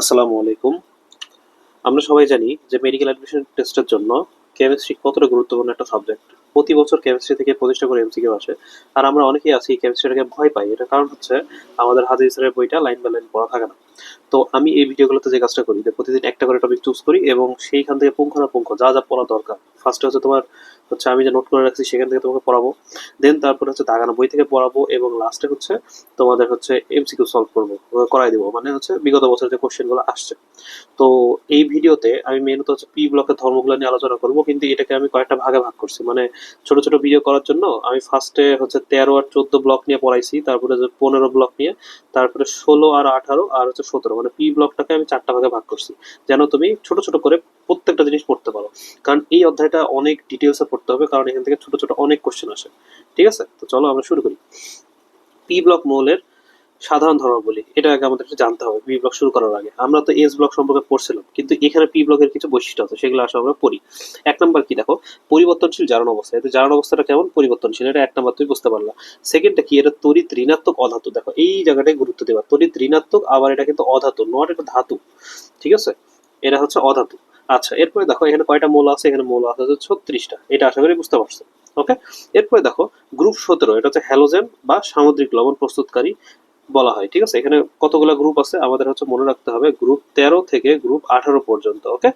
আসসালামু আলাইকুম। আমরা সবাই জানি যে মেডিকেল অ্যাডমিশন টেস্টের জন্য কেমিস্ট্রি কতটা গুরুত্বপূর্ণ একটা সাবজেক্ট প্রতি বছর কেমিস্ট্রি থেকে প্রতিষ্ঠা করে এমসিকিউ আসে। আর আমরা অনেকেই আছি কেমিস্ট্রিটাকে ভয় পাই। এটা কারণ হচ্ছে আমাদের হাজির স্যারের বইটা লাইন বাই লাইন পড়া থাকে না। তো আমি এই ভিডিওগুলোতে যে কাজটা করি, যে প্রতিদিন একটা করে টপিক চুজ করি এবং সেইখান থেকে পুঙ্খানুপুঙ্খ যা যা পড়া দরকার। ফার্স্টে হচ্ছে তোমার হচ্ছে আমি যে নোট করে রাখছি সেখান থেকে তোমাকে পড়াবো। দেন তারপরে হচ্ছে দাগানো বই থেকে পড়াবো এবং লাস্টে হচ্ছে তোমাদের হচ্ছে এমসিকিউ সলভ করব করাই দিব। মানে হচ্ছে বিগত বছর যে কোশ্চেনগুলো আসছে। তো এই ভিডিওতে আমি মেনত হচ্ছে পি ব্লকের ধর্মগুলো নিয়ে আলোচনা করব, কিন্তু এটাকে আমি কয়েকটা ভাগে ভাগ করছি। মানে ছোট ছোট ভিডিও করার জন্য আমি ফার্স্টে হচ্ছে তেরো আর চোদ্দ ব্লক নিয়ে পড়াইছি, তারপরে পনেরো ব্লক নিয়ে, তারপরে ষোলো আর আঠারো, আর হচ্ছে সতেরো মানে পি ব্লকটাকে আমি চারটা ভাগে ভাগ করছি। যেন তুমি ছোট ছোট করে প্রত্যেকটা জিনিস পড়তে পারো। কারণ এই অধ্যায়টা অনেক ডিটেলসে পড়তে হবে, কারণ এখান থেকে ছোট ছোট অনেক কোশ্চেন আসে। ঠিক আছে? তো চলো আমরা শুরু করি। পি ব্লক মৌলের সাধারণ ধর্মাবলী এটা আগে আমাদের একটু জানতে হবে পি ব্লক শুরু করার আগে। আমরা তো এস ব্লক সম্পর্কে পড়ছিলাম, কিন্তু এখানে পি ব্লকের কিছু বৈশিষ্ট্য আছে, সেগুলো আসলে আমরা পড়ি। এক নম্বর কি দেখো? পরিবর্তনশীল জারণ অবস্থা। এতে জারণ অবস্থাটা কেমন? পরিবর্তনশীল, এটা এক নম্বর, তুমি বুঝতে পারলা। সেকেন্ডটা কি? এটা তড়িৎ ঋণাত্মক অধাতু। দেখো, এই জায়গাটায় গুরুত্ব দেবা তড়িৎ ঋণাত্মক, আবার এটা কিন্তু অধাতু নট এটা ধাতু। ঠিক আছে? এটা হচ্ছে অধাতু। আচ্ছা এরপরে দেখো, এখানে কয়টা মৌল আছে? এখানে মৌল আছে হচ্ছে ছত্রিশটা। এটা আশা করি বুঝতে পারছ। ওকে এরপরে দেখো, গ্রুপ সতেরো, এটা হচ্ছে হ্যালোজেন বা সামুদ্রিক লবণ প্রস্তুতকারী বলা হয়, ঠিক আছে? এখানে কতগুলো গ্রুপ আছে? আমাদের হচ্ছে মনে রাখতে হবে গ্রুপ তেরো থেকে গ্রুপ আঠারো পর্যন্ত ওকে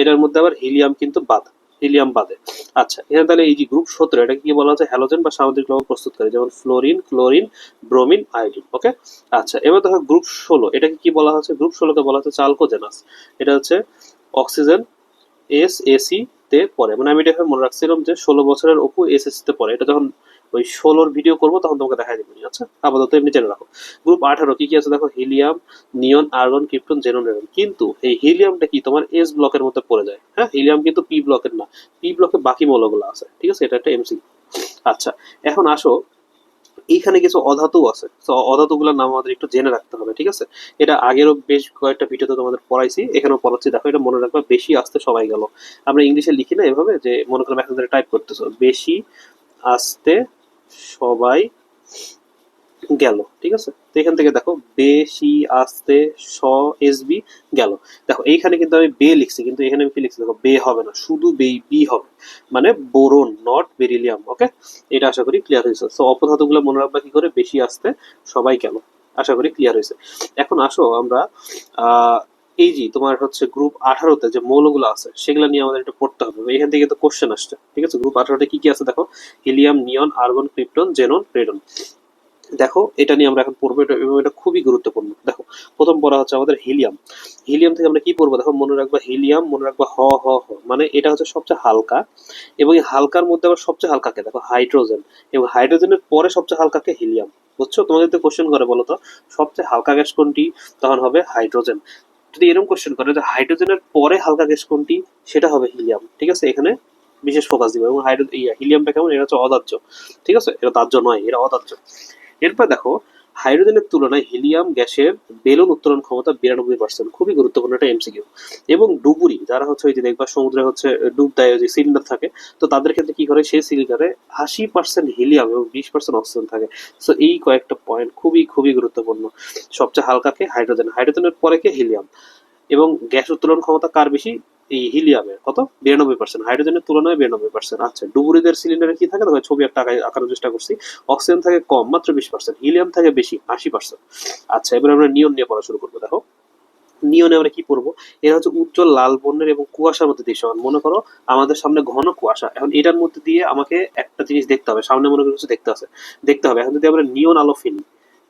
এটার মধ্যে আবার হিলিয়াম কিন্তু বাদ হিলিয়াম বাদে। আচ্ছা এখানে তাহলে এই যে গ্রুপ সতেরো এটা কি বলা হচ্ছে? হ্যালোজেন বা সামুদ্রিক লবণ প্রস্তুতকারী, যেমন fluorine chlorine bromine iodine okay আচ্ছা এবার দেখো গ্রুপ ষোলো, এটাকে কি বলা হচ্ছে? গ্রুপ ষোলোকে বলা হচ্ছে চালকোজেনাস এটা হচ্ছে অক্সিজেন এস এসি তে পড়ে। মানে আমি এটা মনে রাখছিলাম যে ষোলো বছরের অপু এস এসি তে পড়ে। এটা যখন ওই ষোলোর ভিডিও করব, তখন তোমাকে দেখাই দিবনি আচ্ছা আপাতত এমনি জেনে রাখো। গ্রুপ আঠারো, কি কি আছে দেখো? Helium, neon, argon, krypton xenon কিন্তু এই হিলিয়ামটা কি তোমার এস ব্লকের মধ্যে পড়ে যায়? হ্যাঁ হিলিয়াম কিন্তু পি ব্লকের না। পি ব্লকে বাকি মৌলগুলো আছে, ঠিক আছে? এটা একটা এমসি আচ্ছা এখন আসো। এইখানে কিছু অধাতু আছে। তো অধাতুগুলোর নাম আমাদের একটু জেনে রাখতে হবে, ঠিক আছে? এটা আগেরও বেশ কয়েকটা ভিডিওতে তোমাদের পড়াইছি, এখানেও পড়াচ্ছি। দেখো, এটা মনে রাখবে বেশি আসতে সবাই গেল। আমরা ইংলিশে লিখি না এভাবে যে, মনে করো এখন টাইপ করতেছো। বেশি আসতে সবাই গেল, ঠিক আছে? তো এখান থেকে দেখো বেশি আসতে, স, এস, বি গেল। দেখো, এইখানে কিন্তু আমি বে লিখছি, কিন্তু এখানে আমি কি লিখছি? দেখো, বে হবে না, শুধু বে, বি হবে। মানে বোরন, নট বেরিলিয়াম, ওকে? এটা আশা করি ক্লিয়ার হয়েছে। তো অপধাতুগুলো মনে রাখবা কি করে? বেশি আসতে সবাই গেল। আশা করি ক্লিয়ার হয়েছে। এখন আসো আমরা এই যে তোমার হচ্ছে গ্রুপ আঠারোতে যে মৌলগুলো আছে, সেগুলো নিয়ে আমাদের একটু পড়তে হবে। এখান থেকে কিন্তু কোশ্চেন আসছে, ঠিক আছে? গ্রুপ আঠারোতে কি কি আছে দেখো? Helium neon argon krypton xenon radon দেখো, এটা নিয়ে আমরা এখন পড়ব, এটা এবং এটা খুবই গুরুত্বপূর্ণ। দেখো, প্রথম পড়া হচ্ছে আমাদের হিলিয়াম হিলিয়াম থেকে আমরা কি পড়ব? দেখো, মনে রাখবা হিলিয়াম মনে রাখবা হ হ হ। মানে এটা হচ্ছে সবচেয়ে হালকা। এবং এই হালকার মধ্যে আবার সবচেয়ে হালকাকে দেখো হাইড্রোজেন এবং হাইড্রোজেনের পরে সবচেয়ে হালকাকে হিলিয়াম বুঝছ? তোমাদের যদি কোশ্চেন করে বলো তো, সবচেয়ে হালকা গ্যাস কোনটি? তখন হবে হাইড্রোজেন যদি এরকম কোয়েশ্চেন করে যে হাইড্রোজেনের পরে হালকা গ্যাস কোনটি, সেটা হবে হিলিয়াম ঠিক আছে? এখানে বিশেষ ফোকাস দিব এবং হাইড্রো হিলিয়ামটা কেমন? এটা হচ্ছে অদাহ্য, ঠিক আছে? এটা দাহ্য নয়, এটা অদাহ্য। এরপর দেখো হাইড্রোজেনের তুলনায় হিলিয়াম গ্যাসের বেলুন উত্তোলন ক্ষমতা বিরানব্বই পার্সেন্ট খুবই গুরুত্বপূর্ণ একটা এমসিকিউ এবং ডুবুরি, যারা হচ্ছে ওই যে দেখবা সমুদ্রে হচ্ছে ডুব দেয় যে সিলিন্ডার থাকে, তো তাদের ক্ষেত্রে কি করে? সেই সিলিন্ডারে আশি পার্সেন্ট হিলিয়াম এবং বিশ পার্সেন্ট অক্সিজেন থাকে। সো এই কয়েকটা পয়েন্ট খুবই খুবই গুরুত্বপূর্ণ। সবচেয়ে হালকাকে হাইড্রোজেন। হাইড্রোজেনের পরে কে? হিলিয়াম। এবং গ্যাস উত্তোলন ক্ষমতা কার বেশি? এই হিলিয়ামের কত? বিরানব্বই পার্সেন্ট হাইড্রোজেনের তুলনায় বিরানব্বই পার্সেন্ট আচ্ছা ডুবুরিদের সিলিন্ডারে কি থাকে? ছবি একটা আঁকানোর চেষ্টা করছি। অক্সিজেন থাকে কম, মাত্র বিশ পার্সেন্ট হিলিয়াম থাকে বেশি, আশি পার্সেন্ট আচ্ছা এবার আমরা নিয়ন নিয়ে পড়া শুরু করব, দেখো। নিয়নে আমরা কি পড়ব? এরা হচ্ছে উজ্জ্বল লাল বর্ণের এবং কুয়াশার মধ্যে দৃশ্যমান। মনে করো, আমাদের সামনে ঘন কুয়াশা। এখন এটার মধ্যে দিয়ে আমাকে একটা জিনিস দেখতে হবে। সামনে মনে করো কিছু দেখতে আছে। দেখতে হবে। এখন যদি আমরা নিয়ন আলো ফেলি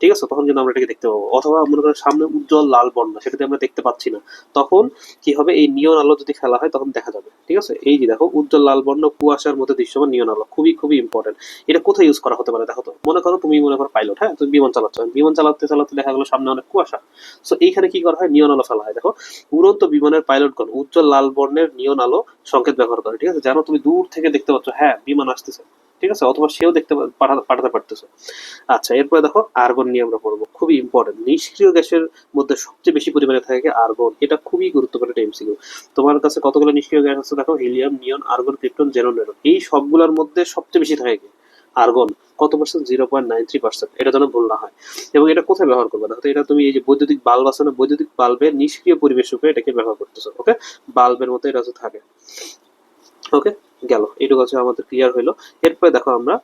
ঠিক আছে? তখন কিন্তু আমরা এটাকে দেখতে পাবো। অথবা মনে করো সামনে উজ্জ্বল লাল বর্ণ, সেটাতে আমরা দেখতে পাচ্ছি না। তখন কি হবে? এই নিয়ন আলো যদি ফেলা হয়, তখন দেখা যাবে। ঠিক আছে? এই যে দেখো, উজ্জ্বল লাল বর্ণ কুয়াশার মধ্যে দৃশ্যমান নিয়ন আলো। খুবই খুবই ইম্পর্টেন্ট এটা কোথায় ইউজ করা হতে পারে দেখো তো? মনে করো তুমি মনে করো পাইলট হ্যাঁ? তুমি বিমান চালাচ্ছ। বিমান চালাতে চালাতে দেখা গেলো সামনে অনেক কুয়াশা। সো এইখানে কি করা হয়? নিয়ন আলো ফেলা হয়। দেখো, উড়ন্ত বিমানের পাইলটগণ উজ্জ্বল লাল বর্ণের নিয়ন আলো সংকেত ব্যবহার করে। ঠিক আছে? যেন তুমি দূর থেকে দেখতে পাচ্ছ হ্যাঁ বিমান আসতেছে। ঠিক আছে? অথবা সেও দেখতে পাঠাতে পারতেছে। আচ্ছা এরপরে দেখো আর্গন নিয়ে আমরা পড়ব। খুবই ইম্পর্টেন্ট নিষ্ক্রিয় গ্যাসের মধ্যে সবচেয়ে বেশি পরিমাণে থাকে আর্গন। এটা খুবই গুরুত্বপূর্ণ একটা এমসিকিউ তোমার কাছে কতগুলো নিষ্ক্রিয় গ্যাস আছে দেখো? Helium, neon, argon, krypton xenon এই সবগুলোর মধ্যে সবচেয়ে বেশি থাকে আর্গন। কত percent zero point nine three percent এটা যেন ভুল না হয়। এবং এটা কোথায় ব্যবহার করবে? দেখো, এটা তুমি এই যে বৈদ্যুতিক বাল্ব আছে না, বৈদ্যুতিক বাল্বের নিষ্ক্রিয় পরিবেশ রূপে এটাকে ব্যবহার করতেছো ওকে বাল্বের মতো এটা হচ্ছে থাকে। ওকে গেল। এইটুকু হচ্ছে আমাদের ক্লিয়ার হইল। এরপরে দেখো আমরা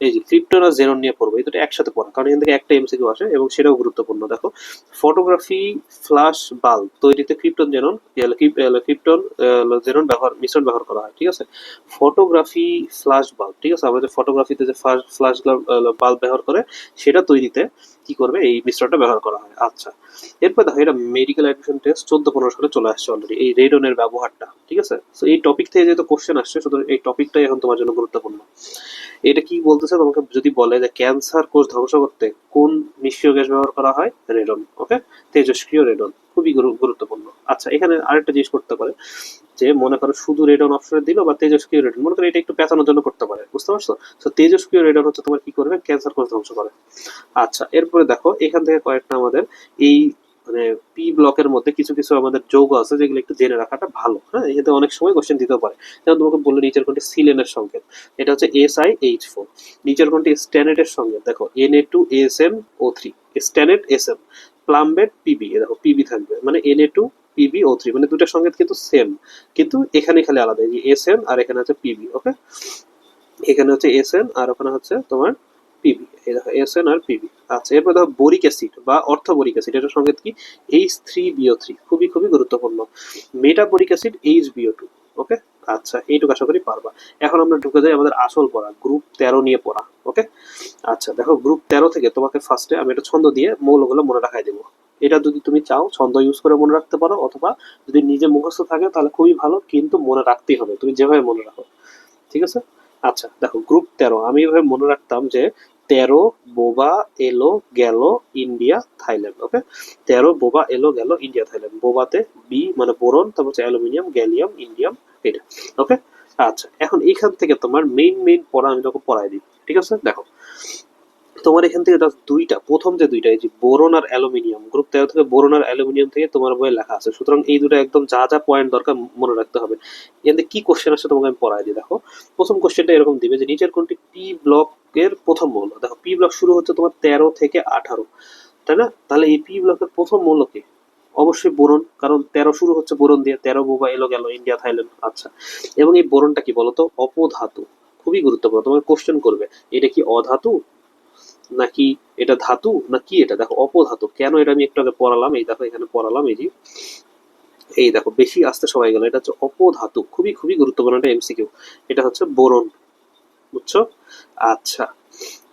এই যে ক্রিপ্টন আর জেরন নিয়ে পড়ব, এই দুটো একসাথে পড়া। কারণ এখান থেকে একটা এমসিকিউ আসে এবং সেটাও গুরুত্বপূর্ণ, দেখো। ফটোগ্রাফি ফ্ল্যাশ বাল্ব তৈরিতে ক্রিপ্টন জেরন ক্রিপ্টন জেরন ব্যবহার মিশ্রণ ব্যবহার করা হয়, ঠিক আছে? ফটোগ্রাফি ফ্ল্যাশ বাল্ব ঠিক আছে? আমাদের ফটোগ্রাফিতে যে ফ্ল্যাশ বাল্ব ব্যবহার করে, সেটা তৈরিতে কি করবে? এই মিশ্রণটা ব্যবহার করা হয়। আচ্ছা। এরপর দেখো, এটা মেডিকেল অ্যাডমিশন টেস্ট চোদ্দ পনেরো সালে চলে আসছে অলরেডি এই রেডনের ব্যবহারটা, ঠিক আছে? তো এই টপিক থেকে যেহেতু কোশ্চেন আসছে শুধু এই টপিকটাই এখন তোমার জন্য গুরুত্বপূর্ণ। এটা কি বলতেছে? তোমাকে যদি বলে যে ক্যান্সার কোষ ধ্বংস করতে কোন নিষ্ক্রিয় গ্যাস ব্যবহার করা হয়? রেডন ওকে তেজস্ক্রিয় রেডন খুবই গুরুত্বপূর্ণ। আচ্ছা এখানে আরেকটা জিনিস করতে পারে, যে মনে করো শুধু রেডন অপশনে দিল বা তেজস্ক্রিয় রেডন মনে করো এটা একটু পেঁচানোর জন্য করতে পারে, বুঝতে পারছ? তো তেজস্ক্রিয় রেডন হচ্ছে তোমার কি করবে? ক্যান্সার কোষ ধ্বংস করে। আচ্ছা এরপরে দেখো, এখান থেকে কয়েকটা আমাদের এই মানে পি ব্লকের মধ্যে কিছু কিছু আমাদের যৌগ আছে যেগুলো একটু জেনে রাখাটা ভালো। হ্যাঁ এখানে অনেক সময় কোশ্চেন দিতে পারে। যেমন তোমাকে বলল নিচের কোনটি সিলেনের সংকেত, এটা হচ্ছে এস আই এইচ ফোর নিচের কোনটি স্ট্যানেটের সংকেত, দেখো N A two S M O three stannate S M plumbate PB দেখো পিবি থাকবে মানে N A two PB O three মানে দুটার সংকেত কিন্তু সেম কিন্তু এখানে খালি আলাদা যে এস এন আর এখানে হচ্ছে পিবি ওকে এখানে হচ্ছে এস এন আর ওখানে হচ্ছে তোমার পিবি এই দেখো এস এন আর পিবি আচ্ছা এরপর দেখো বোরিক অ্যাসিড বা অর্থ বোরিক অ্যাসিড এটার সংকেত কি? এইচ থ্রি বিও থ্রি খুবই খুবই গুরুত্বপূর্ণ metaboric acid H BO two okay আচ্ছা এইটুকু আশা করি পারবা। এখন আমরা ঢুকে যাই আমাদের আসল পড়া গ্রুপ তেরো নিয়ে পড়া ওকে আচ্ছা দেখো গ্রুপ তেরো থেকে তোমাকে ফার্স্টে আমি একটা ছন্দ দিয়ে মৌলগুলো মনে রাখাই দেবো। এটা যদি তুমি চাও, ছন্দ ইউজ করে মনে রাখতে পারো, অথবা যদি নিজে মুখস্থ থাকে, তাহলে খুবই ভালো, কিন্তু মনে রাখতেই হবে। তুমি যেভাবে মনে রাখো, ঠিক আছে? আচ্ছা দেখো গ্রুপ তেরো, আমি এভাবে মনে রাখতাম যে তেরো, বোবা, এলো, গেল, ইন্ডিয়া, থাইল্যান্ড, ওকে? তেরো, বোবা, এলো, গেল, ইন্ডিয়া, থাইল্যান্ড। বোবাতে বি মানে বোরন, তারপর অ্যালুমিনিয়াম, গ্যালিয়াম, ইন্ডিয়াম, এটা, ওকে? আচ্ছা এখন এইখান থেকে তোমার মেইন মেইন পড়া আমি তোকে পড়াই দিই, ঠিক আছে? দেখো, তোমার এখান থেকে দুইটা, প্রথম যে দুইটা, এই যে বোরন আর অ্যালুমিনিয়াম গ্রুপ তেরো থেকে বোরন আর অ্যালুমিনিয়াম থেকে তোমার বইয়ে লেখা আছে। সুতরাং এই দুটো একদম যা যা পয়েন্ট দরকার মনে রাখতে হবে। এতে কি কোশ্চেন আসছে তোমাকে আমি পড়াই দিই, দেখো। প্রথম কোশ্চেনটা এরকম দিবে যে, নিচের কোনটি পি ব্লকের প্রথম মৌল দেখো পি ব্লক শুরু হচ্ছে তোমার তেরো থেকে আঠারো, তাই না? তাহলে এই পি ব্লকের প্রথম মৌল কি? অবশ্যই বোরন, কারণ তেরো শুরু হচ্ছে বোরন দিয়ে, তেরো বোবা এলো, গেল, ইন্ডিয়া, থাইল্যান্ড আচ্ছা। এবং এই বোরনটা কি বলতো? অপধাতু। খুবই গুরুত্বপূর্ণ। তোমাকে কোশ্চেন করবে, এটা কি অধাতু? নাকি এটা ধাতু? না কি এটা? দেখো, অপধাতু। কেন এটা আমি একটু আগে পড়ালাম? এই দেখো, এখানে পড়ালাম, এই যে, এই দেখো, বেশি আসতে সবাই গেল। এটা হচ্ছে অপধাতু। খুবই খুবই গুরুত্বপূর্ণ একটা এমসিকিউ এটা হচ্ছে বোরন। বুঝছ? আচ্ছা।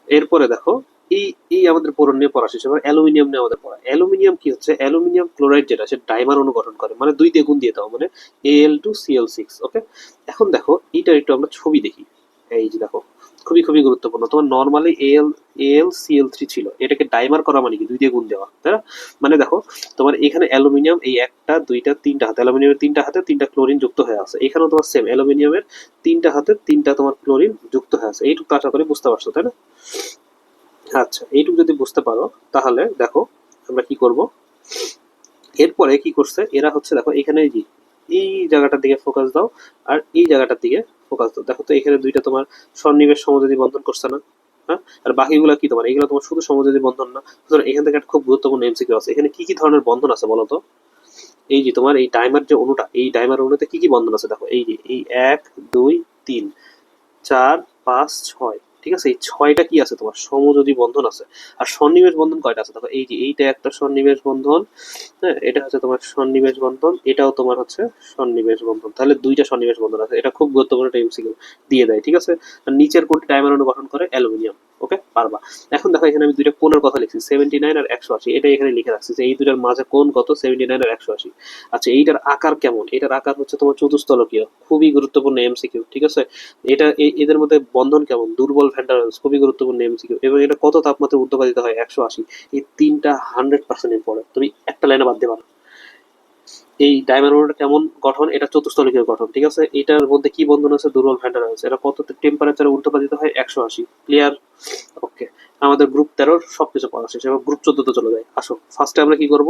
এরপরে দেখো, এই এই আমাদের বোরন নিয়ে পড়া শেষ অ্যালুমিনিয়াম নিয়ে আমাদের পড়া। অ্যালুমিনিয়াম কি হচ্ছে? অ্যালুমিনিয়াম ক্লোরাইড যেটা, সে ডাইমার অনুগঠন করে। মানে দুই দিয়ে দিয়ে দাও মানে L two CL six okay এখন দেখো, এইটার একটু আমরা ছবি দেখি। এই যে দেখো খুবই খুবই গুরুত্বপূর্ণ। তোমার normally L L CL three ছিল। এটাকে ডাইমার করা মানে কি? দুই দিয়ে গুণ দেওয়া, তাই না? মানে দেখো, তোমার এখানে অ্যালুমিনিয়াম এই একটা, দুইটা, তিনটা হাতে, অ্যালুমিনিয়ামের তিনটা হাতে তিনটা ক্লোরিন যুক্ত হয়ে আছে। এখানেও তোমার সেম অ্যালুমিনিয়ামের তিনটা হাতে তিনটা তোমার ক্লোরিন যুক্ত হয়ে আছে। এইটুকু আশা করে বুঝতে পারছ, তাই না? আচ্ছা এইটুকু যদি বুঝতে পারো, তাহলে দেখো আমরা কি করব? এরপরে কি করছে? এরা হচ্ছে, দেখো, এখানে এই জায়গাটার দিকে ফোকাস দাও, আর এই জায়গাটার দিকে ফোকাস দাও। দেখো তো, এখানে দুইটা তোমার সন্নিবেশ সমযোজী বন্ধন করছে না হ্যাঁ? আর বাকিগুলো কি তোমার? এগুলো তোমার শুধু সমযোজী বন্ধন না। সুতরাং এখান থেকে একটা খুব গুরুত্বপূর্ণ এমসিকিউ আছে। এখানে কি কি ধরনের বন্ধন আছে বলো তো? এই যে তোমার এই ডাইমার যে অণুটা, এই ডাইমার অণুতে কি কি বন্ধন আছে? দেখো, এই যে, এই এক, দুই, তিন, চার, পাঁচ, ছয় ঠিক আছে? এই ছয়টা কি আছে তোমার? সমযোজী বন্ধন আছে। আর সন্নিবেশ বন্ধন কয়টা আছে? দেখো, এই যে এইটা একটা সন্নিবেশ বন্ধন হ্যাঁ? এটা হচ্ছে তোমার সন্নিবেশ বন্ধন, এটাও তোমার হচ্ছে সন্নিবেশ বন্ধন। তাহলে দুইটা সন্নিবেশ বন্ধন আছে। এটা খুব গুরুত্বপূর্ণ একটা এমসিকিউ দিয়ে দেয়, ঠিক আছে? আর নিচের কোনটি ডায়মন্ড গঠন করে অ্যালুমিনিয়াম। ওকে? পারবা এখন দেখো, এখানে আমি দুইটা কোণের কথা লিখছি সেভেন্টি নাইন আর একশো আশি। এটা এখানে লিখে রাখছি যে এই দুইটার মাঝে কোণ কত? সেভেন্টি নাইন আর একশো আশি। আচ্ছা এইটার আকার কেমন? এটার আকার হচ্ছে তোমার চতুস্তলকীয় খুবই গুরুত্বপূর্ণ এমসিকিউ ঠিক আছে? এটা এদের মধ্যে বন্ধন কেমন? দুর্বল ভ্যান্ডারেন্স, খুবই গুরুত্বপূর্ণ এমসিকিউ এবং এটা কত তাপমাত্রায় উদ্যোগাদিত হয়? একশো আশি। এই তিনটা হান্ড্রেড পার্সেন্ট ইম্পর্টেন্ট তুমি একটা লাইনে বাদ দেবা এই ডায়মন্ড কেমন গঠন? এটা চতুর্থলিকের গঠন, ঠিক আছে? এটার মধ্যে কি বন্ধন আছে? দুর্বল ভ্যান্ডার আছে। এটা কত টেম্পারেচারে উল্টোপাদিত হয়? একশো আশি ক্লিয়ার ওকে আমাদের গ্রুপ তেরোর সবকিছু পড়া শেষ এবার গ্রুপ চোদ্দতে চলে যায়। আসো ফার্স্টে আমরা কি করব?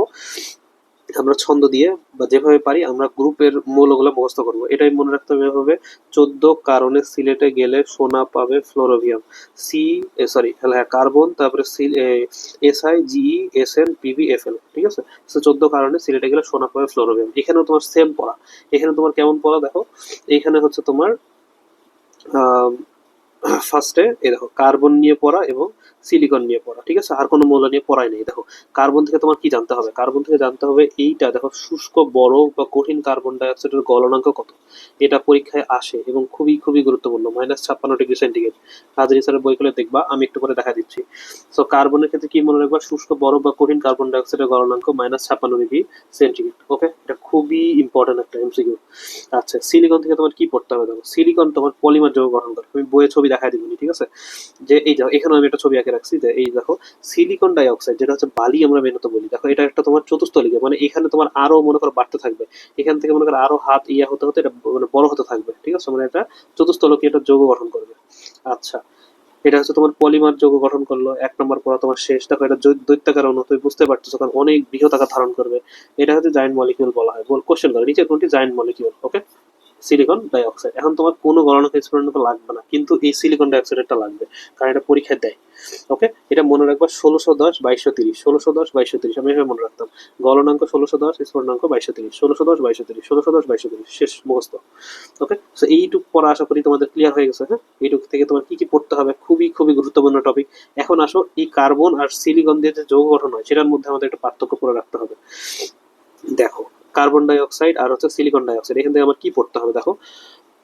আমরা ছন্দ দিয়ে বা যেভাবে পারি আমরা গ্রুপের মৌলগুলো মুখস্থ করব। এটাই মনে রাখতে হবে এভাবে। চোদ্দ কারণে সিলেটে গেলে সোনা পাবে ফ্লোরোভিয়াম। সি সরি হ্যাঁ কার্বন, তারপরে S I GE S N PB F L ঠিক আছে? সো চোদ্দ কারণে সিলেটে গেলে সোনা পাবে ফ্লোরোভিয়াম। এখানেও তোমার সেম পড়া। এখানে তোমার কেমন পড়া দেখো? এখানে হচ্ছে তোমার ফার্স্টে এই দেখো, কার্বন নিয়ে পড়া এবং সিলিকন নিয়ে পড়া, ঠিক আছে? আর কোনো মৌল নিয়ে পড়াই নেই। দেখো কার্বন থেকে তোমার কি জানতে হবে? কার্বন থেকে জানতে হবে এইটা, দেখো, শুষ্ক বরফ বা কঠিন কার্বন ডাইঅক্সাইডের গলনাঙ্ক কত? এটা পরীক্ষায় আসে এবং খুবই খুবই গুরুত্বপূর্ণ মাইনাস ছাপ্পান্ন ডিগ্রি সেন্টিগ্রেড হাজারি স্যারের বইগুলো দেখবা, আমি একটু করে দেখা দিচ্ছি। সো কার্বনের ক্ষেত্রে কি মনে রাখবা? শুষ্ক বরফ বা কঠিন কার্বন ডাইঅক্সাইডের গলনাঙ্ক মাইনাস ছাপ্পান্ন ডিগ্রি সেন্টিগ্রেড ওকে এটা খুবই ইম্পর্টেন্ট একটা এমসিকিউ আচ্ছা সিলিকন থেকে তোমার কি পড়তে হবে? দেখো সিলিকন তোমার পলিমার যৌগ গঠন করে। আমি বইয়ে ছবি দেখা দিবনি ঠিক আছে? যে এই দেখো এখানে আমি একটা ছবি আঁকে রাখছি যে এই দেখো সিলিকন ডাই অক্সাইড যেটা হচ্ছে বালি আমরা মেনত বলি। দেখো, এটা একটা তোমার চতুস্থলিকা মানে এখানে তোমার আরও মনে করো বাড়তে থাকবে। এখান থেকে মনে করো আরও হাত ইয়া হতে হতে এটা মানে বড় হতে থাকবে, ঠিক আছে? মানে এটা চতুস্থলকে এটা যৌগ গঠন করবে। আচ্ছা এটা হচ্ছে তোমার পলিমার যৌগ গঠন করল, এক নম্বর পড়া তোমার শেষ। দেখো, এটা দৈত্যাকার অণু, তুমি বুঝতে পারছ কারণ অনেক বৃহৎ আকার ধারণ করবে। এটা হচ্ছে জায়েন্ট মলিকিউল বলা হয়। বল কোশ্চেন করে নিচে কোনটি giant molecule okay silicon dioxide এখন তোমার কোনো গণনা এক্সপেরিমেন্ট লাগবে না, কিন্তু এই সিলিকন ডাইঅক্সাইডটা লাগবে, কারণ এটা পরীক্ষায় দেয়। ওকে এটা মনে রাখবা ষোলোশো দশ বাইশশো তিরিশ। ষোলোশো দশ বাইশশো তিরিশ, আমি এভাবে মনে রাখতাম। গলনাঙ্ক ষোলোশো দশ স্ফুটনাঙ্ক বাইশশো তিরিশ। ষোলোশো দশ বাইশশো তিরিশ, ষোলোশো দশ বাইশশো তিরিশ, শেষ মুখস্থ। ওকে সো এইটুক পড়া আশা করি তোমাদের ক্লিয়ার হয়ে গেছে হ্যাঁ? এইটুক থেকে তোমার কি কি পড়তে হবে, খুবই খুবই গুরুত্বপূর্ণ টপিক এখন আসো, এই কার্বন আর সিলিকন দিয়ে যে যৌগ গঠন হয়, সেটার মধ্যে আমাদের একটা পার্থক্য করে রাখতে হবে। দেখো কার্বন ডাইঅক্সাইড আর হচ্ছে সিলিকন ডাইঅক্সাইড এখান থেকে আমার কি পড়তে হবে দেখো?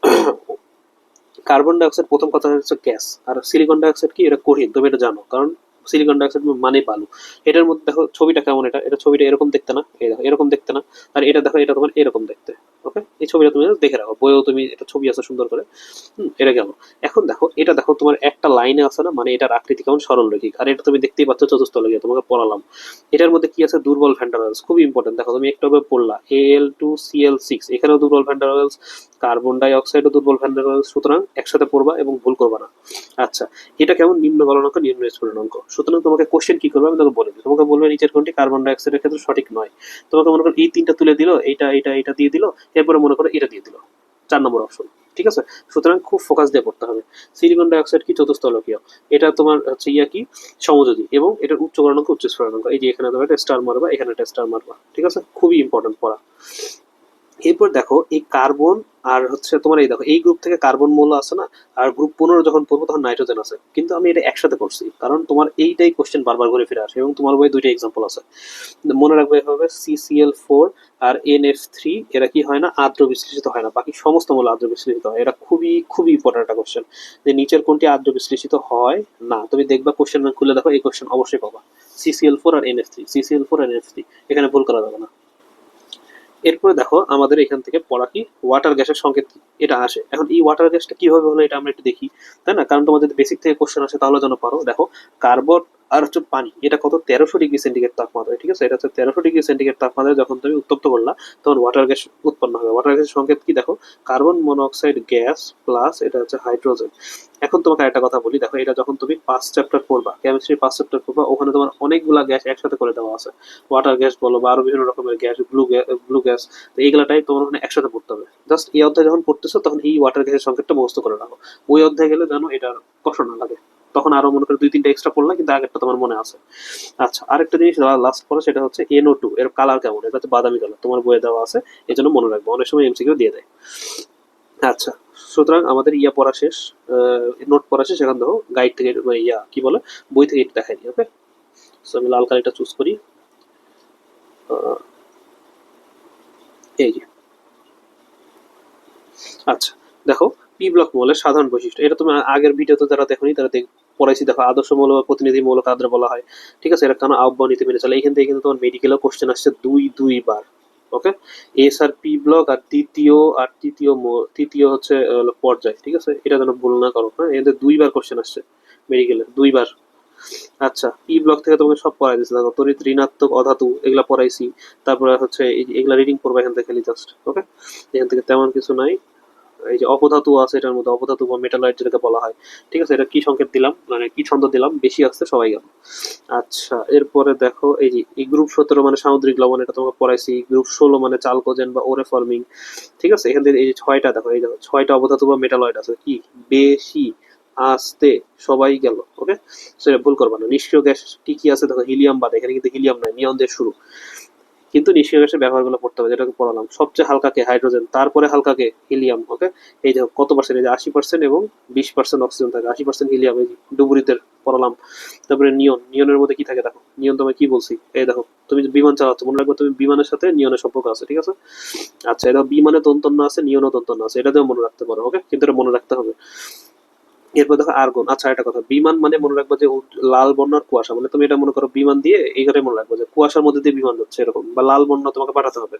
কার্বন ডাইঅক্সাইড প্রথম কথা হচ্ছে গ্যাস আর সিলিকন ডাইঅক্সাইড কি? এটা কঠিন, তুমি এটা জানো। কারণ সিলিকন ডাই অক্সাইড মানে বালু এটার মধ্যে দেখো ছবিটা কেমন এটা? এটা ছবিটা এরকম দেখতে না? এই দেখো এরকম দেখতে না? আর এটা দেখো এটা তোমার এরকম দেখতে ওকে এই ছবিটা তুমি দেখে রাখো। বইও তুমি এটা ছবি আছে সুন্দর করে। হুম, এটা গেল এখন দেখো এটা দেখো তোমার একটা লাইনে আছে না? মানে এটার আকৃতি কেমন? সরল রেখিক আর এটা তুমি দেখতেই পাচ্ছ চতুর্থ লেগে তোমাকে পড়ালাম। এটার মধ্যে কি আছে? দুর্বল ভ্যান্ডারওয়েলস খুবই ইম্পর্টেন্ট দেখো তুমি একটু পড়লা এল টু সিএল সিক্স এখানেও দুর্বল ভ্যান্ডারওয়েলস কার্বন ডাই অক্সাইডও দুর্বল ভ্যান্ডারওয়েলস সুতরাং একসাথে পড়বা এবং ভুল করবা না। আচ্ছা এটা কেমন? নিম্ন গলনাঙ্ক নিম্ন স্ফুটনাঙ্ক সুতরাং তোমাকে কোশ্চেন কি করবে? আমি তোমাকে বলে দিই। তোমাকে বলবে নিচের কোনটি কার্বন ডাই অক্সাইডের ক্ষেত্রে সঠিক নয়। তোমাকে মনে করো এই তিনটা তুলে দিল, এইটা এইটা এটা দিয়ে দিল, এরপরে মনে করো এটা দিয়ে দিল। চার নম্বর অপশন ঠিক আছে? সুতরাং খুব ফোকাস দিয়ে পড়তে হবে। সিলিকন ডাইঅক্সাইড কি চতুস্থলকীয় এটা তোমার হচ্ছে ইয়া কি? সমযোজী এবং এটার উচ্চ গণনাঙ্ক উচ্চ স্ফুটনাঙ্ক এই যে এখানে তোমার একটা স্টার মারবা, এখানে একটা স্টার মারবা, ঠিক আছে? খুবই ইম্পর্টেন্ট পড়া। এরপর দেখো এই কার্বন আর হচ্ছে তোমার এই দেখো, এই গ্রুপ থেকে কার্বন মৌল আছে না? আর গ্রুপ পনেরো যখন পড়ব তখন নাইট্রোজেন আছে। কিন্তু আমি এটা একসাথে করছি, কারণ তোমার এইটাই কোশ্চেন বারবার ঘুরে ফিরে আসে এবং তোমার বই দুইটা এক্সাম্পল আছে। মনে রাখবে এভাবে সিসিএল ফোর আর এন এফ থ্রি এরা কি হয় না, আর্দ্র বিশ্লেষিত হয় না। বাকি সমস্ত মূল আর্দ্র বিশ্লেষিত হয়। এটা খুবই খুবই ইম্পর্টেন্ট একটা কোশ্চেন যে নিচের কোনটি আর্দ্র বিশ্লেষিত হয় না? তুমি দেখবা কোশ্চেন খুলে দেখো, এই কোশ্চেন অবশ্যই পাবা। সিসিএল ফোর আর N F three CCL four আর এন এফ থ্রি এখানে ভুল করা যাবে না। এরপরে দেখো আমাদের এখান থেকে পড়া কি? ওয়াটার গ্যাসের সংকেত এটা আসে। এখন এই ওয়াটার গ্যাসটা কীভাবে হলো এটা আমরা একটু দেখি, তাই না? কারণ তোমাদের বেসিক থেকে কোশ্চেন আসে তাহলে যেন পারো। দেখো কার্বন আর হচ্ছে পানি, এটা কত? তেরোশো ডিগ্রি সেন্টিগ্রেড তাপমাত্রায়, ঠিক আছে? এটা হচ্ছে তেরোশো ডিগ্রি সেন্টিগ্রেড তাপমাত্রায় যখন তুমি উত্তপ্ত করলা, তখন ওয়াটার গ্যাস উৎপন্ন হবে। ওয়াটার গ্যাসের সংকেত কি দেখো? কার্বন মনোক্সাইড গ্যাস প্লাস এটা হচ্ছে হাইড্রোজেন এখন তোমাকে একটা কথা বলি, দেখো, এটা যখন তুমি পাঁচ চ্যাপ্টার পড়বা কেমিস্ট্রি পাঁচ চ্যাপ্টার পড়বা, ওখানে তোমার অনেকগুলা গ্যাস একসাথে করে দেওয়া আছে। ওয়াটার গ্যাস বলো বা আরও বিভিন্ন রকমের gas blue gas blue gas তো এইগুলাটাই তোমার ওখানে একসাথে পড়তে হবে। জাস্ট এই অধ্যায় যখন পড়তেছো, তখন এই ওয়াটার গ্যাসের সংকেতটা মুখস্থ করে রাখো। ওই অধ্যায় গেলে যেন এটার কষ্ট না লাগে। তখন আরও মনে করে দুই, তিনটা এক্সট্রা পড়লাম কিন্তু আগেরটা তোমার মনে আছে। আচ্ছা আরেকটা জিনিস লাস্ট পরে সেটা হচ্ছে এনও টু এর কালার কেমন? এটা হচ্ছে বাদামি কালার তোমার বইয়ে দেওয়া আছে, এই জন্য মনে রাখব, অনেক সময় এমসিকিউ দিয়ে দেয়। আচ্ছা সুতরাং আমাদের ইয়া পড়া শেষ নোট পড়া শেষ, এখান দেখো গাইড থেকে ইয়া, কি বলে, বই থেকে এটা দেখাই দিই ওকে সো আমি লাল কালারটা চুজ করি। এই যে। আচ্ছা দেখো পি ব্লক মৌলের সাধারণ বৈশিষ্ট্য, এটা তুমি আগের ভিডিওতে যারা দেখোনি, তারা দেখ পড়াইছি, দেখো আদর্শ মৌল বা প্রতিনিধি মৌল বলা হয়। ঠিক আছে? এটা কেন আহ্বান নীতি মেনে চলে। এখান থেকে কিন্তু তোমার মেডিকেলেও কোশ্চেন আসছে দুই, দুইবার ওকে এস আর পি ব্লক আর তৃতীয় আর তৃতীয় তৃতীয় হচ্ছে পর্যায়, ঠিক আছে? এটা যেন ভুল না করো হ্যাঁ? এদের দুইবার কোশ্চেন আসছে মেডিকেলে দুইবার। আচ্ছা ই ব্লক থেকে তোমাকে সব পড়াই দিচ্ছে দেখো, তড়িৎ, ঋণাত্মক, অধাতু, এগুলা পড়াইছি। তারপরে হচ্ছে এগুলা রিডিং পড়বে এখান থেকে খালি জাস্ট ওকে এখান থেকে তেমন কিছু নাই। এই যে অপধাতু আছে এটার মধ্যে, অপধাতু বা মেটালয়েড যেটাকে বলা হয়, ঠিক আছে? এটা কি সংকেত দিলাম? মানে কি ছন্দ দিলাম? বেশি আসছে, সবাই গেল। আচ্ছা এরপরে দেখো, এই যে এই গ্রুপ সতেরো মানে সামুদ্রিক লবণ, এটা তোমাকে পড়াইছি। গ্রুপ ষোলো মানে চালকোজেন বা ওরে ফর্মিং ঠিক আছে? এখান থেকে এই যে ছয়টা দেখো, এই দেখো, ছয়টা অবধাতু বা মেটালয়েড আছে। কি? বেশি আসতে সবাই গেল ওকে সেটা ভুল করবা না। নিষ্ক্রিয় গ্যাস কি কি আছে? দেখো, হিলিয়াম বাদে, এখানে কিন্তু হিলিয়াম নাই, নিয়ন দিয়ে শুরু। কিন্তু নিষ্ক্রিয় গ্যাসের ব্যবহারগুলো পড়তে হবে, যেটাকে পড়ালাম সবচেয়ে হালকাকে হাইড্রোজেন, তারপরে হালকাকে হিলিয়াম ওকে এই যে কত পার্সেন্ট এই যে আশি পার্সেন্ট এবং বিশ পার্সেন্ট অক্সিজেন থাকে। আশি পার্সেন্ট হিলিয়াম, এই ডুবুরিতে পড়ালাম। তারপরে নিয়ন। নিয়নের মধ্যে কি থাকে দেখো? নিয়ন তোমায় কি বলছি? এই দেখো, তুমি বিমান চালাচ্ছ, মনে রাখবে তুমি বিমানের সাথে নিয়নের সম্পর্ক আছে, ঠিক আছে? আচ্ছা এটা বিমানে তন্তন্য আছে, নিয়নও দন্তন্য আছে। এটাতেও মনে রাখতে পারো ওকে কিন্তু এটা মনে রাখতে হবে। এরপর দেখো আর্গন। আচ্ছা একটা কথা। বিমান মানে মনে রাখব যে লাল বর্ণার কুয়াশা। মানে তুমি এটা মনে করো বিমান দিয়ে এইখানে মনে রাখব যে কুয়াশার মধ্যে দিয়ে বিমান যাচ্ছে এরকম, বা লাল বর্ণ তোমাকে পাঠাতে হবে।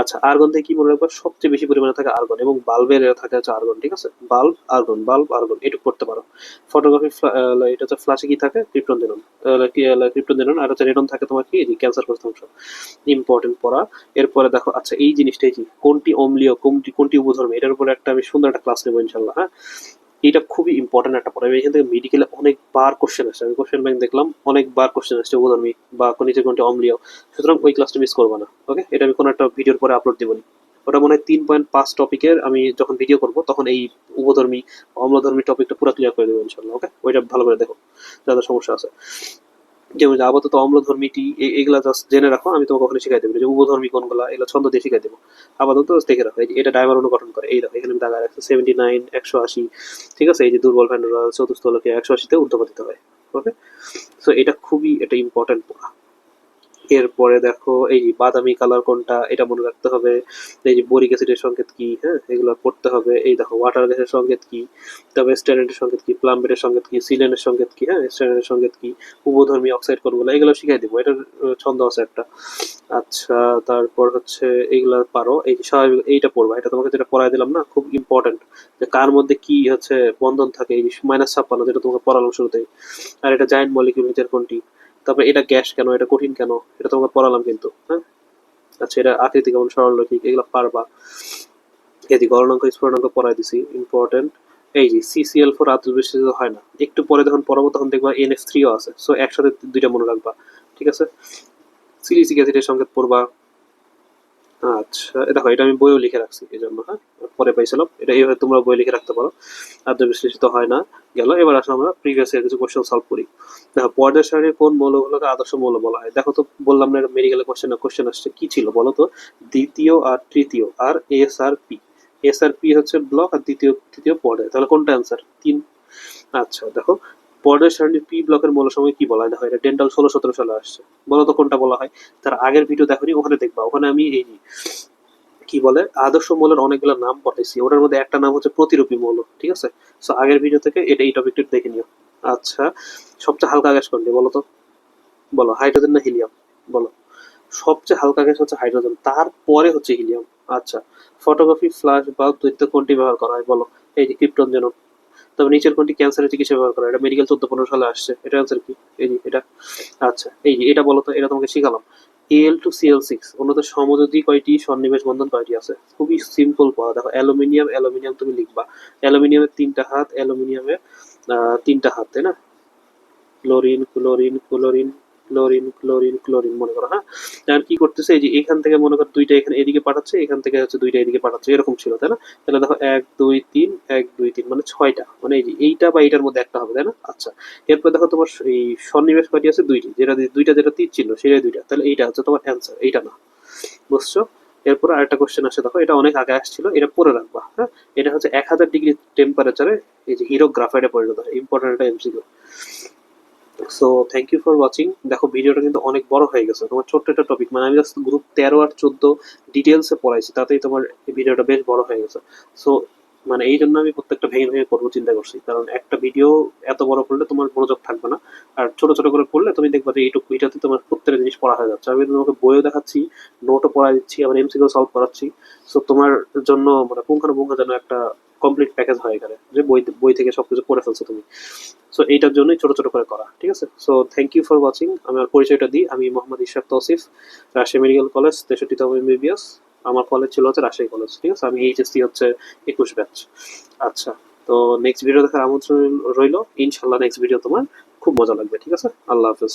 আচ্ছা আর্গন থেকে কি মনে রাখব? সবচেয়ে বেশি পরিমাণে থাকে আর্গন এবং বাল্বের থাকে হচ্ছে আর্গন, ঠিক আছে? বাল্ব, আর্গন বাল্ব, আর্গন, এটুকু করতে পারো। ফটোগ্রাফি এটা হচ্ছে ফ্লাশে কি থাকে? ক্রিপ্টন জেনন ক্রিপ্টন জেনন আর হচ্ছে রেডন থাকে তোমার কি? ক্যান্সার করতে অংশ। ইম্পর্টেন্ট পড়া। এরপরে দেখো আচ্ছা এই জিনিসটাই কি? কোনটি অম্লীয়, কোনটি কোনটি উপধর্মী? এটার উপরে একটা আমি সুন্দর একটা ক্লাস নেব ইনশাল্লাহ হ্যাঁ? এটা খুবই ইম্পর্টেন্ট একটা পড়া। এখান থেকে মেডিকেলে অনেকবার কোশ্চেন আসছে। আমি কোশ্চেন ব্যাংক দেখলাম, অনেকবার কোশ্চেন আসছে উপধর্মী বা নিচে কোনটি অম্লীয়। সুতরাং ওই ক্লাসটা মিস করব না ওকে এটা আমি কোনো একটা ভিডিওর পরে আপলোড দিব ওটা মনে হয় তিন পয়েন্ট পাঁচ টপিকের আমি যখন ভিডিও করব, তখন এই উপধর্মী অম্লধর্মী টপিকটা পুরো ক্লিয়ার করে দেবো ইনশাল্লাহ ওকে ওইটা ভালো করে দেখো যাদের সমস্যা আছে। যেমন যে আপাতত অম্লধর্মী টি এগুলা জাস্ট জেনে রাখো, আমি তোমাকে ওখানে শিখাই দেবো। যে উপধর্মী কোনগুলো এগুলো ছন্দ দিয়ে শিখাই দেবো। আপাতত দেখে রাখো। যে এটা ডায়মার অনুগঠন করে। এই দেখো, এখানে আমি দাগা রাখছি। সেভেন্টি নাইন একশো আশি, ঠিক আছে? এই যে দুর্বল ভ্যান্ডারা চতুর্থ লোকে একশো আশিতে উর্ধপাতিত হয়। ওকে সো এটা খুবই একটা ইম্পর্টেন্ট পড়া। এরপরে দেখো, এই বাদামি কালার কোনটা, এটা মনে রাখতে হবে। এই যে বোরিক অ্যাসিডের সংকেত কি হ্যাঁ? এগুলো পড়তে হবে। এই দেখো ওয়াটার গ্যাসের সংকেত কি, তবে স্ট্যান্ডার্ডের সংকেত কি প্লাম্বেটের সংকেত কি সিলেনের সংকেত কি হ্যাঁ? স্ট্যান্ডার্ডের সংকেত কি, উপধর্মী অক্সাইড কোনগুলো, এগুলো শিখাই দিব। এটার ছন্দ আছে একটা। আচ্ছা তারপর হচ্ছে এইগুলা পারো। এই যে স্বাভাবিক, এইটা পড়বা। এটা তোমাকে যেটা পড়াই দিলাম না, খুব ইম্পর্টেন্ট যে কার মধ্যে কি হচ্ছে বন্ধন থাকে, এই মাইনাস ছাপ্পান্ন, যেটা তোমাকে পড়ালাম শুরুতেই। আর এটা জায়েন্ট মলিকিউল নিচের কোনটি? তারপর এটা গ্যাস কেন? এটা কঠিন কেন? এটা তোমাকে পড়ালাম কিন্তু হ্যাঁ? আচ্ছা এটা আকৃতি কেমন? সরলরৈখিক এগুলো পারবা। এদি গরণাঙ্ক স্ফুটনাঙ্ক পড়াই দিছি ইম্পর্টেন্ট এই যে সিসিএল ফোর বিস্তৃত হয় না। একটু পরে যখন পড়াবো তখন দেখবা এন এফ থ্রিও আছে। সো একসাথে দুইটা মনে রাখবা, ঠিক আছে? সিলিসিক অ্যাসিডের সংকেত পড়বা। আচ্ছা দেখো, এটা আমি বইও লিখে রাখছি, এই জন্য হ্যাঁ? পরে পাইছিলাম। এটা এইভাবে তোমরা বই লিখে রাখতে পারো। আদ্র বিশ্লেষিত হয় না, গেল। এবার আসলে আমরা প্রিভিয়াস ইয়ার কিছু কোশ্চেন সলভ করি। দেখো পর্যায় সারণীর কোন মৌলগুলোকে আদর্শ মৌল বলা হয়? দেখো তো, বললাম না এটা মেডিকেলের কোশ্চেন কোশ্চেন আসছে। কি ছিল বলো তো? দ্বিতীয় আর তৃতীয়, আর এস আর পি এস আর পি হচ্ছে ব্লক আর দ্বিতীয়, তৃতীয় পর্যায় তাহলে কোনটা অ্যান্সার তিন। আচ্ছা দেখো পর্যায় সারণীর পি ব্লকের মৌল সময় কি বলা হয়? এটা ডেন্টাল ষোলো সতেরো সালে আসছে। বলো তো কোনটা বলা হয়? তার আগের ভিডিও দেখোনি, ওখানে দেখবা। ওখানে আমি এই কি বলে, আদর্শ মৌলের অনেকগুলো নাম পাঠাইছি। ওটার মধ্যে একটা নাম হচ্ছে প্রতিরূপী মৌল, ঠিক আছে? সো আগের ভিডিও থেকে এটা, এই টপিকটা দেখে নিও। আচ্ছা সবচেয়ে হালকা গ্যাস কোনটি বলো তো বলো হাইড্রোজেন না হিলিয়াম বলো। সবচেয়ে হালকা গ্যাস হচ্ছে হাইড্রোজেন তারপরে হচ্ছে হিলিয়াম আচ্ছা ফটোগ্রাফি ফ্ল্যাশ বাল্ব তৈরিতে কোনটি ব্যবহার করা হয়? বলো, এই যে ক্রিপ্টন জেনন তবে নিচের কোনটি ক্যান্সারের চিকিৎসা ব্যবহার করা? এটা মেডিকেল চোদ্দ, পনেরো সালে আসছে। এটা অ্যান্সার কি? এই যে এটা। আচ্ছা এই যে এটা বলো তো, এটা তোমাকে শিখালাম। এল টু সিএল সিক্স অন্যদের সমযোজী কয়টি সন্নিবেশ বন্ধন কয়টি আছে? খুবই সিম্পল পড়া। দেখো অ্যালুমিনিয়াম অ্যালুমিনিয়াম তুমি লিখবা। অ্যালুমিনিয়ামের তিনটা হাত অ্যালুমিনিয়ামের তিনটা হাত, তাই না? Chlorine chlorine chlorine chlorine chlorine chlorine মনে করো হ্যাঁ? আর কি করতেছে? এই যে এখান থেকে মনে করো দুইটা এখানে এদিকে পাঠাচ্ছে, এখান থেকে হচ্ছে দুইটা এদিকে পাঠাচ্ছে, এরকম ছিল, তাই না? তাহলে দেখো এক, দুই, তিন, এক, দুই, তিন মানে ছয়টা মানে এই যে এইটা বা এইটার মধ্যে একটা হবে, তাই না? আচ্ছা এরপর দেখো তোমার এই সন্নিবেশ কয়টি আছে দুইটি, যেটা দুইটা যেটা তীর চিহ্ন, সেটাই দুইটা, তাহলে এইটা হচ্ছে তোমার অ্যান্সার এইটা না, বুঝছ? এরপর আরেকটা কোশ্চেন আসে, দেখো, এটা অনেক আগে আসছিল, এটা পরে রাখবা হ্যাঁ? এটা হচ্ছে এক হাজার ডিগ্রি টেম্পারেচারে এই যে হিরো গ্রাফাইটে পরিণত হয় ইম্পর্টেন্ট একটা MCQ so thank you for watching দেখো, ভিডিওটা কিন্তু অনেক বড় হয়ে গেছে। তোমার ছোট্ট একটা টপিক মানে আমি জাস্ট গ্রুপ তেরো আর চোদ্দ ডিটেলসে পড়াইছি, তাতেই তোমার ভিডিওটা বেশ বড় হয়ে গেছে। সো মানে এই জন্য আমি প্রত্যেকটা ভেঙে ভেঙে করব, চিন্তা করছি। কারণ একটা ভিডিও এত বড় করলে তোমার মনোযোগ থাকবে না। আর ছোট ছোট করে পড়লে তুমি দেখবে যে এইটুকু ভিডিওতে তোমার প্রত্যেকটা জিনিস পড়া হয়ে যাচ্ছে। আমি তোমাকে বইও দেখাচ্ছি নোটও পড়া দিচ্ছি, আবার এমসিকিউ সলভ করাচ্ছি। সো তোমার জন্য মানে পুঙ্খানুপুঙ্খ যেন একটা কমপ্লিট প্যাকেজ হয় এখানে যে বই বই থেকে সবকিছু পড়ে ফেলছো তুমি। সো এইটার জন্যই ছোট ছোট করে করা, ঠিক আছে? So thank you for watching আমার পরিচয়টা দিই, আমি মোহাম্মদ ইশরাক তৌসিফ, রাজশাহী মেডিকেল কলেজ, তেষট্টিতম এমবিবিএস আমার কলেজ ছিল হচ্ছে রাজশাহী কলেজ ঠিক আছে? আমি এইচএসসি হচ্ছে একুশ ব্যাচ আচ্ছা তো নেক্সট ভিডিও দেখার আমন্ত্রণ রইল। ইনশাল্লাহ নেক্সট ভিডিও তোমার খুব মজা লাগবে, ঠিক আছে? আল্লাহ হাফেজ।